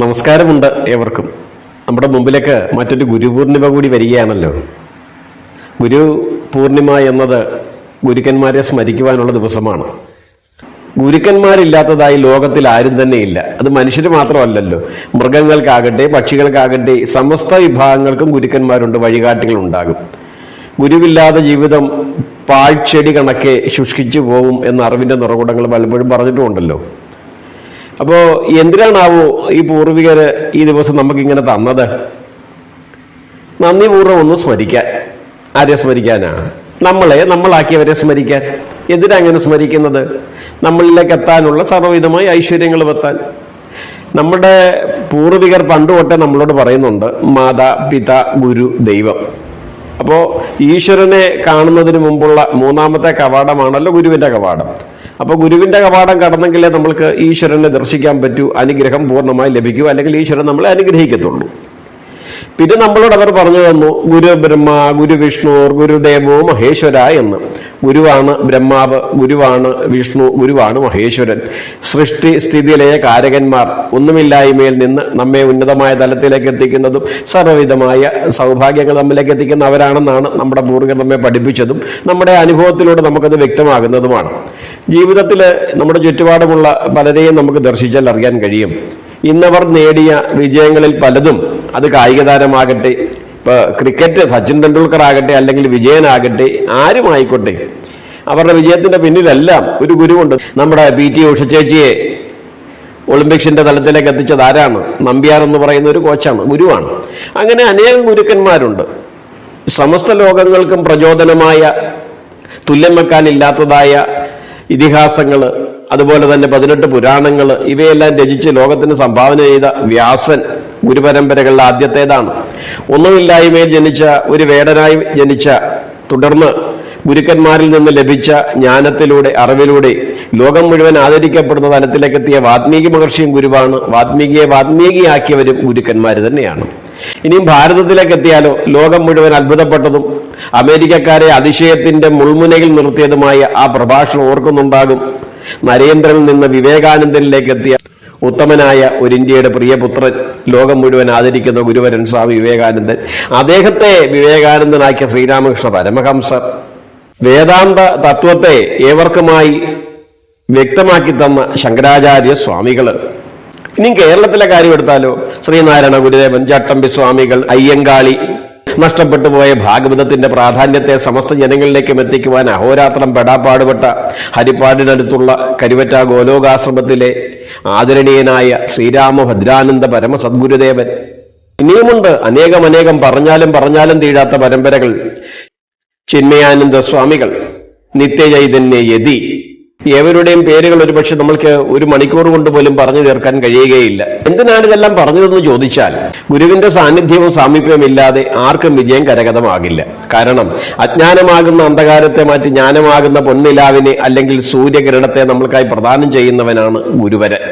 നമസ്കാരമുണ്ട് ഏവർക്കും. നമ്മുടെ മുമ്പിലേക്ക് മറ്റൊരു ഗുരുപൂർണിമ കൂടി വരികയാണല്ലോ. ഗുരു പൂർണിമ എന്നത് ഗുരുക്കന്മാരെ സ്മരിക്കുവാനുള്ള ദിവസമാണ്. ഗുരുക്കന്മാരില്ലാത്തതായി ലോകത്തിൽ ആരും തന്നെ ഇല്ല അത് മനുഷ്യർ മാത്രമല്ലല്ലോ. മൃഗങ്ങൾക്കാകട്ടെ പക്ഷികൾക്കാകട്ടെ സമസ്ത വിഭാഗങ്ങൾക്കും ഗുരുക്കന്മാരുണ്ട് വഴികാട്ടികളുണ്ടാകും. ഗുരുവില്ലാതെ ജീവിതം പാഴ്ചെടി കണക്കെ ശുഷ്കിച്ചു പോവും എന്ന അറിവിന്റെ നിറകുടങ്ങൾ പലപ്പോഴും പറഞ്ഞിട്ടുമുണ്ടല്ലോ. അപ്പോ എന്തിനാണാവോ ഈ പൂർവികര് ഈ ദിവസം നമുക്ക് ഇങ്ങനെ തന്നത് നന്ദിപൂർവം ഒന്ന് സ്മരിക്കാൻ. ആരെ സ്മരിക്കാനാ? നമ്മളെ നമ്മളാക്കിയവരെ സ്മരിക്കാൻ. എന്തിനാ അങ്ങനെ സ്മരിക്കുന്നത്? നമ്മളിലേക്ക് എത്താനുള്ള സർവവിധമായ ഐശ്വര്യങ്ങൾ എത്താൻ നമ്മുടെ പൂർവികർ പണ്ട് തൊട്ടേ നമ്മളോട് പറയുന്നുണ്ട് മാതാ പിത ഗുരു ദൈവം. അപ്പോ ഈശ്വരനെ കാണുന്നതിന് മുമ്പുള്ള മൂന്നാമത്തെ കവാടമാണല്ലോ ഗുരുവിന്റെ കവാടം. അപ്പൊ ഗുരുവിന്റെ കവാടം കടന്നെങ്കിലേ നമ്മൾക്ക് ഈശ്വരനെ ദർശിക്കാൻ പറ്റൂ അനുഗ്രഹം പൂർണമായി ലഭിക്കൂ അല്ലെങ്കിൽ ഈശ്വരൻ നമ്മളെ അനുഗ്രഹിക്കത്തുള്ളൂ. പിന്നെ നമ്മളോട് അവർ പറഞ്ഞു തന്നു ഗുരു ബ്രഹ്മ ഗുരു വിഷ്ണു ഗുരുദേവോ മഹേശ്വര എന്ന്. ഗുരുവാണ് ബ്രഹ്മാവ് ഗുരുവാണ് വിഷ്ണു ഗുരുവാണ് മഹേശ്വരൻ. സൃഷ്ടി സ്ഥിതിയിലെ കാരകന്മാർ ഒന്നുമില്ലായ്മയിൽ നിന്ന് നമ്മെ ഉന്നതമായ തലത്തിലേക്ക് എത്തിക്കുന്നതും സർവവിധമായ സൗഭാഗ്യങ്ങൾ നമ്മിലേക്ക് എത്തിക്കുന്ന അവരാണെന്നാണ് നമ്മുടെ പൂർവികർ നമ്മെ പഠിപ്പിച്ചതും നമ്മുടെ അനുഭവത്തിലൂടെ നമുക്കത് വ്യക്തമാകുന്നതുമാണ്. ജീവിതത്തിൽ നമ്മുടെ ചുറ്റുപാടുമുള്ള പലരെയും നമുക്ക് ദർശിച്ചാൽ അറിയാൻ കഴിയും. ഇന്നവർ നേടിയ വിജയങ്ങളിൽ പലതും അത് കായിക താരമാകട്ടെ ഇപ്പൊ ക്രിക്കറ്റ് സച്ചിൻ ടെണ്ടുൽക്കർ ആകട്ടെ അല്ലെങ്കിൽ വിജയനാകട്ടെ ആരുമായിക്കോട്ടെ അവരുടെ വിജയത്തിന്റെ പിന്നിലെല്ലാം ഒരു ഗുരുവുണ്ട്. നമ്മുടെ പി ടി ഉഷ ചേച്ചിയെ ഒളിമ്പിക്സിന്റെ തലത്തിലേക്ക് എത്തിച്ചത് ആരാണ്? നമ്പ്യാർ എന്ന് പറയുന്ന ഒരു കോച്ചാണ് ഗുരുവാണ്. അങ്ങനെ അനേകം ഗുരുക്കന്മാരുണ്ട്. സമസ്ത ലോകങ്ങൾക്കും പ്രചോദനമായ തുല്യം വെക്കാനില്ലാത്തതായ ഇതിഹാസങ്ങൾ അതുപോലെ തന്നെ പതിനെട്ട് പുരാണങ്ങൾ ഇവയെല്ലാം രചിച്ച് ലോകത്തിന് സംഭാവന ചെയ്ത വ്യാസൻ ഗുരുപരമ്പരകളിൽ ആദ്യത്തേതാണ്. ഒന്നുമില്ലായ്മയിൽ ജനിച്ച ഒരു വേടനായി ജനിച്ച തുടർന്ന് ഗുരുക്കന്മാരിൽ നിന്ന് ലഭിച്ച ജ്ഞാനത്തിലൂടെ അറിവിലൂടെ ലോകം മുഴുവൻ ആദരിക്കപ്പെടുന്ന തലത്തിലേക്കെത്തിയ വാത്മീകി മഹർഷിയും ഗുരുവാണ്. വാത്മീകിയെ വാത്മീകിയാക്കിയവരും ഗുരുക്കന്മാർ തന്നെയാണ്. ഇനിയും ഭാരതത്തിലേക്ക് എത്തിയാലോ ലോകം മുഴുവൻ അത്ഭുതപ്പെട്ടതും അമേരിക്കക്കാരെ അതിശയത്തിന്റെ മുൾമുനയിൽ നിർത്തിയതുമായ ആ പ്രഭാഷണം ഓർക്കുന്നുണ്ടാകും. നരേന്ദ്രനിൽ നിന്ന് വിവേകാനന്ദനിലേക്ക് എത്തിയ ഉത്തമനായ ഒരു ഇന്ത്യയുടെ പ്രിയപുത്രൻ ലോകം മുഴുവൻ ആദരിക്കുന്ന ഗുരുവരൻ സ്വാമി വിവേകാനന്ദൻ. അദ്ദേഹത്തെ വിവേകാനന്ദനാക്കിയ ശ്രീരാമകൃഷ്ണ പരമഹംസർ വേദാന്ത തത്വത്തെ ഏവർക്കുമായി വ്യക്തമാക്കി തന്ന ശങ്കരാചാര്യ സ്വാമികൾ ഇനിയും കേരളത്തിലെ കാര്യം എടുത്താലോ? ശ്രീനാരായണ ഗുരുദേവൻ ചട്ടമ്പി സ്വാമികൾ അയ്യങ്കാളി നഷ്ടപ്പെട്ടു പോയ ഭാഗവതത്തിന്റെ പ്രാധാന്യത്തെ സമസ്ത ജനങ്ങളിലേക്കും എത്തിക്കുവാൻ അഹോരാത്രം പെടാപ്പാടുപെട്ട ഹരിപ്പാടിനടുത്തുള്ള കരുവറ്റ ഗോലോകാശ്രമത്തിലെ ആദരണീയനായ ശ്രീരാമഭദ്രാനന്ദ പരമ സദ്ഗുരുദേവൻ ഇനിയുമുണ്ട് അനേകം അനേകം പറഞ്ഞാലും പറഞ്ഞാലും തീരാത്ത പരമ്പരകൾ. ചിന്മയാനന്ദ സ്വാമികൾ നിത്യചൈതന്യ യതി ഏവരുടെയും പേരുകൾ ഒരുപക്ഷെ നമ്മൾക്ക് ഒരു മണിക്കൂർ കൊണ്ട് പോലും പറഞ്ഞു തീർക്കാൻ കഴിയുകയില്ല. എന്തിനാണ് ഇതെല്ലാം പറഞ്ഞതെന്ന് ചോദിച്ചാൽ ഗുരുവിന്റെ സാന്നിധ്യവും സാമീപ്യവും ഇല്ലാതെ ആർക്കും വിജയം കരഗതമാകില്ല. കാരണം അജ്ഞാനമാകുന്ന അന്ധകാരത്തെ മാറ്റി ജ്ഞാനമാകുന്ന പൊന്നിലാവിനെ അല്ലെങ്കിൽ സൂര്യകിരണത്തെ നമ്മൾക്കായി പ്രദാനം ചെയ്യുന്നവനാണ് ഗുരുവരൻ.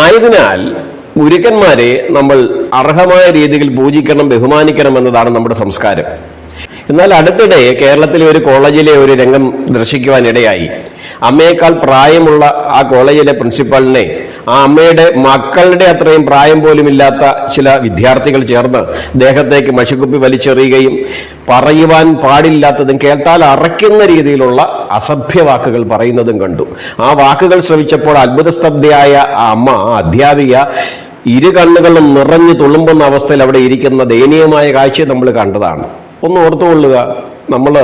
ആയതിനാൽ ഗുരുക്കന്മാരെ നമ്മൾ അർഹമായ രീതിയിൽ പൂജിക്കണം ബഹുമാനിക്കണം എന്നതാണ് നമ്മുടെ സംസ്കാരം. എന്നാൽ അടുത്തിടെ കേരളത്തിലെ ഒരു കോളേജിലെ ഒരു രംഗം ദർശിക്കുവാനിടയായി അമ്മയേക്കാൾ പ്രായമുള്ള ആ കോളേജിലെ പ്രിൻസിപ്പാളിനെ ആ അമ്മയുടെ മക്കളുടെ അത്രയും പ്രായം പോലും ഇല്ലാത്ത ചില വിദ്യാർത്ഥികൾ ചേർന്ന് ദേഹത്തേക്ക് മഷിക്കുപ്പി വലിച്ചെറിയുകയും പറയുവാൻ പാടില്ലാത്തതും കേട്ടാൽ അറയ്ക്കുന്ന രീതിയിലുള്ള അസഭ്യ വാക്കുകൾ പറയുന്നതും കണ്ടു. ആ വാക്കുകൾ ശ്രവിച്ചപ്പോൾ അത്ഭുതസ്തബ്ധയായ ആ അമ്മ അധ്യാപിക ഇരു കണ്ണുകളും നിറഞ്ഞു തുളുമ്പുന്ന അവസ്ഥയിൽ അവിടെ ഇരിക്കുന്ന ദയനീയമായ കാഴ്ച നമ്മൾ കണ്ടതാണ്. ഒന്ന് ഓർത്തുകൊള്ളുക. നമ്മൾ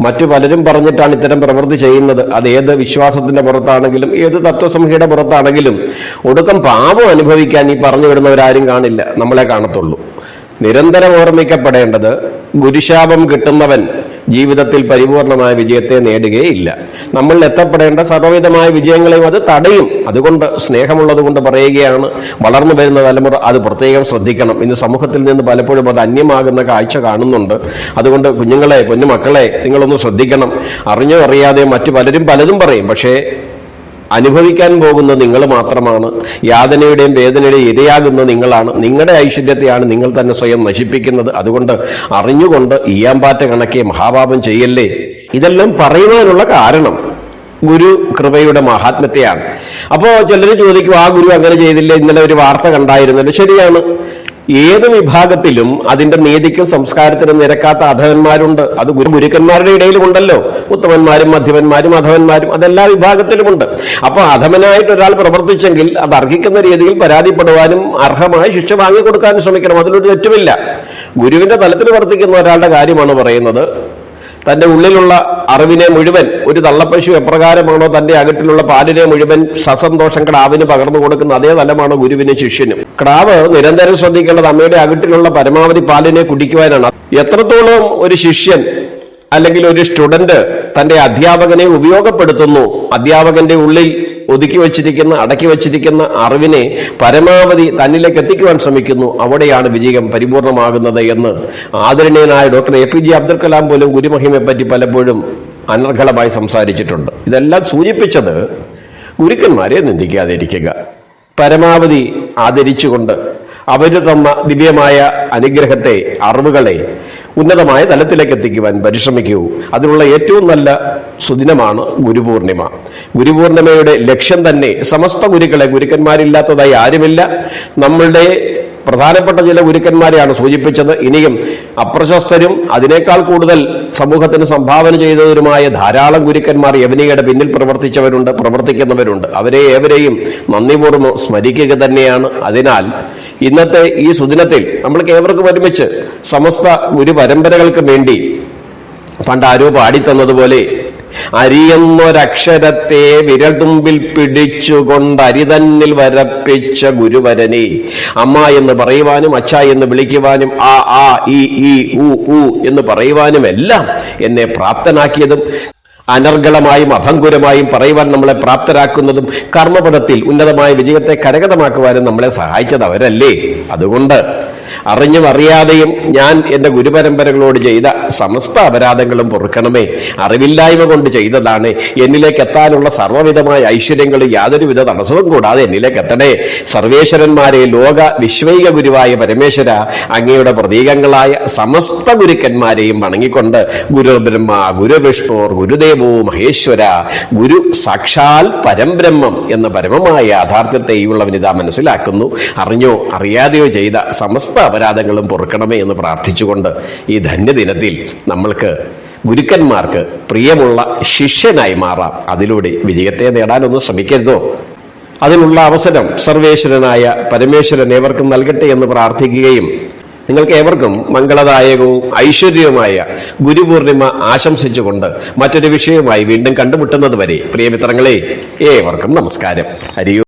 മറ്റു പലരും പറഞ്ഞിട്ടാണ് ഇത്തരം പ്രവൃത്തി ചെയ്യുന്നത്. അത് ഏത് വിശ്വാസത്തിന്റെ പുറത്താണെങ്കിലും ഏത് തത്വസംഹിയുടെ പുറത്താണെങ്കിലും ഒടുക്കം പാപം അനുഭവിക്കാൻ ഈ പറഞ്ഞു വിടുന്നവരാരും കാണില്ല. നമ്മളെ കാണത്തുള്ളൂ. നിരന്തരം ഓർമ്മിക്കപ്പെടേണ്ടത് ഗുരുശാപം കിട്ടുന്നവൻ ജീവിതത്തിൽ പരിപൂർണമായ വിജയത്തെ നേടുകയില്ല. നമ്മൾ എത്തപ്പെടേണ്ട സർവവിധമായ വിജയങ്ങളെയും അത് തടയും. അതുകൊണ്ട് സ്നേഹമുള്ളത് കൊണ്ട് പറയുകയാണ് വളർന്നു വരുന്ന തലമുറ അത് പ്രത്യേകം ശ്രദ്ധിക്കണം. ഇന്ന് സമൂഹത്തിൽ നിന്ന് പലപ്പോഴും അത് അന്യമാകുന്ന കാഴ്ച കാണുന്നുണ്ട്. അതുകൊണ്ട് കുഞ്ഞുങ്ങളെ കുഞ്ഞുമക്കളെ നിങ്ങളൊന്ന് ശ്രദ്ധിക്കണം. അറിഞ്ഞോ അറിയാതെ മറ്റു പലരും പലതും പറയും. പക്ഷേ അനുഭവിക്കാൻ പോകുന്ന നിങ്ങൾ മാത്രമാണ്. യാതനയുടെയും വേദനയുടെയും ഇരയാകുന്ന നിങ്ങളാണ്. നിങ്ങളുടെ ഐശ്വര്യത്തെയാണ് നിങ്ങൾ തന്നെ സ്വയം നശിപ്പിക്കുന്നത്. അതുകൊണ്ട് അറിഞ്ഞുകൊണ്ട് ഈയാമ്പാറ്റ കണക്കെ മഹാപാപം ചെയ്യല്ലേ? ഇതെല്ലാം പറയുന്നതിനുള്ള കാരണം ഗുരു കൃപയുടെ മഹാത്മ്യത്തെയാണ്. അപ്പോ ചിലർ ചോദിക്കും ആ ഗുരു അങ്ങനെ ചെയ്തില്ല? ഇന്നലെ ഒരു വാർത്ത കണ്ടായിരുന്നല്ലോ. ശരിയാണ്. ഏത് വിഭാഗത്തിലും അതിന്റെ നീതിക്കും സംസ്കാരത്തിനും നിരക്കാത്ത അധവന്മാരുണ്ട്. അത് ഗുരു ഗുരുക്കന്മാരുടെ ഇടയിലുമുണ്ടല്ലോ. ഉത്തമന്മാരും മധ്യമന്മാരും അധവന്മാരും അതെല്ലാ വിഭാഗത്തിലുമുണ്ട്. അപ്പൊ അധമനായിട്ട് ഒരാൾ പ്രവർത്തിച്ചെങ്കിൽ അത് അർഹിക്കുന്ന രീതിയിൽ പരാതിപ്പെടുവാനും അർഹമായ ശിക്ഷ വാങ്ങിക്കൊടുക്കാനും ശ്രമിക്കണം. അതിലൊരു തെറ്റുമില്ല. ഗുരുവിന്റെ തലത്തിൽ വർത്തിക്കുന്ന ഒരാളുടെ കാര്യമാണ് പറയുന്നത്. തന്റെ ഉള്ളിലുള്ള അറിവിനെ മുഴുവൻ ഒരു തള്ളപ്പശു എപ്രകാരമാണോ തന്റെ അകട്ടിലുള്ള പാലിനെ മുഴുവൻ സസന്തോഷം ക്ടാവിന് പകർന്നു കൊടുക്കുന്ന അതേ തലമാണ് ഗുരുവിനും ശിഷ്യനും. ക്ടാവ് നിരന്തരം ശ്രദ്ധിക്കേണ്ടത് അമ്മയുടെ അകട്ടിലുള്ള പരമാവധി പാലിനെ കുടിക്കുവാനാണ്. എത്രത്തോളം ഒരു ശിഷ്യൻ അല്ലെങ്കിൽ ഒരു സ്റ്റുഡന്റ് തന്റെ അധ്യാപകനെ ഉപയോഗപ്പെടുത്തുന്നു അധ്യാപകന്റെ ഉള്ളിൽ ഒതുക്കി വച്ചിരിക്കുന്ന അടക്കി വച്ചിരിക്കുന്ന അറിവിനെ പരമാവധി തന്നിലേക്ക് എത്തിക്കുവാൻ ശ്രമിക്കുന്നു. അവിടെയാണ് വിജയം പരിപൂർണമാകുന്നത് എന്ന് ആദരണീയനായ doctor A P J Abdul Kalam പോലും ഗുരുമഹിമയെ പറ്റി പലപ്പോഴും അനർഹളമായി സംസാരിച്ചിട്ടുണ്ട്. ഇതെല്ലാം സൂചിപ്പിച്ചത് ഗുരുക്കന്മാരെ നിന്ദിക്കാതിരിക്കുക. പരമാവധി ആദരിച്ചുകൊണ്ട് അവർ തന്ന ദിവ്യമായ അനുഗ്രഹത്തെ അറിവുകളെ ഉന്നതമായ തലത്തിലേക്ക് എത്തിക്കുവാൻ പരിശ്രമിക്കൂ. അതിനുള്ള ഏറ്റവും നല്ല സുദിനമാണ് ഗുരുപൂർണിമ. ഗുരുപൂർണിമയുടെ ലക്ഷ്യം തന്നെ സമസ്ത ഗുരുക്കളെ ഗുരുക്കന്മാരില്ലാത്തതായി ആരുമില്ല. നമ്മളുടെ പ്രധാനപ്പെട്ട ചില ഗുരുക്കന്മാരെയാണ് സൂചിപ്പിച്ചത്. ഇനിയും അപ്രശസ്തരും അതിനേക്കാൾ കൂടുതൽ സമൂഹത്തിന് സംഭാവന ചെയ്തവരുമായ ധാരാളം ഗുരുക്കന്മാർ യവനികയുടെ പിന്നിൽ പ്രവർത്തിച്ചവരുണ്ട് പ്രവർത്തിക്കുന്നവരുണ്ട്. അവരെ ഏവരെയും നന്ദിപൂർവം സ്മരിക്കുക തന്നെയാണ്. അതിനാൽ ഇന്നത്തെ ഈ സുദിനത്തിൽ നമ്മൾക്ക് ഏവർക്കും ഒരുമിച്ച് സമസ്ത ഒരു പരമ്പരകൾക്ക് വേണ്ടി പണ്ട് ആരോ പാടിത്തന്നതുപോലെ അരിയെന്നൊരക്ഷരത്തെ വിരൽതുമ്പിൽ പിടിച്ചുകൊണ്ട് അരിതന്നിൽ വരപ്പിച്ച ഗുരുവരനെ അമ്മ എന്ന് പറയുവാനും അച്ഛ എന്ന് വിളിക്കുവാനും ആ ആ ഈ ഈ ഉ ഉ എന്ന് പറയുവാനും എല്ലാം എന്നെ പ്രാപ്തനാക്കിയതും അനർഗളമായും അഭംഗുരമായും പറയുവാൻ നമ്മളെ പ്രാപ്തരാക്കുന്നതും കർമ്മപദത്തിൽ ഉന്നതമായ വിജയത്തെ കരകതമാക്കുവാനും നമ്മളെ സഹായിച്ചത് അവരല്ലേ? അതുകൊണ്ട് അറിഞ്ഞും അറിയാതെയും ഞാൻ എന്റെ ഗുരുപരമ്പരകളോട് ചെയ്ത സമസ്ത അപരാധങ്ങളും പൊറുക്കണമേ. അറിവില്ലായ്മ കൊണ്ട് ചെയ്തതാണ്. എന്നിലേക്ക് എത്താനുള്ള സർവവിധമായ ഐശ്വര്യങ്ങളും യാതൊരുവിധ തടസ്സവും കൂടാതെ എന്നിലേക്ക് എത്തണേ. സർവേശ്വരന്മാരെ ലോക വിശ്വൈക ഗുരുവായ പരമേശ്വര അങ്ങയുടെ പ്രതീകങ്ങളായ സമസ്ത ഗുരുക്കന്മാരെയും വണങ്ങിക്കൊണ്ട് ഗുരുബ്രഹ്മ ഗുരുവിഷ്ണുർ ഗുരു ഗുരുദേവോ മഹേശ്വര ഗുരു സാക്ഷാൽ പരംബ്രഹ്മം എന്ന പരമമായ യാഥാർത്ഥ്യത്തെ ഈ ഉള്ളവനിതാ മനസ്സിലാക്കുന്നു. അറിഞ്ഞോ അറിയാതെയോ ചെയ്ത സമസ്ത അപരാധങ്ങളും പൊറുക്കണമേ എന്ന് പ്രാർത്ഥിച്ചുകൊണ്ട് ഈ ധന്യദിനത്തിൽ നമ്മൾക്ക് ഗുരുക്കന്മാർക്ക് പ്രിയമുള്ള ശിഷ്യനായി മാറാം. അതിലൂടെ വിജയത്തെ നേടാനൊന്നും ശ്രമിക്കരുതോ? അതിനുള്ള അവസരം സർവേശ്വരനായ പരമേശ്വരൻ ഏവർക്കും നൽകട്ടെ എന്ന് പ്രാർത്ഥിക്കുകയും നിങ്ങൾക്ക് ഏവർക്കും മംഗളദായകവും ഐശ്വര്യവുമായ ഗുരുപൂർണിമ ആശംസിച്ചുകൊണ്ട് മറ്റൊരു വിഷയവുമായി വീണ്ടും കണ്ടുമുട്ടുന്നത് വരെ പ്രിയമിത്രങ്ങളെ ഏവർക്കും നമസ്കാരം. ഹരിയോ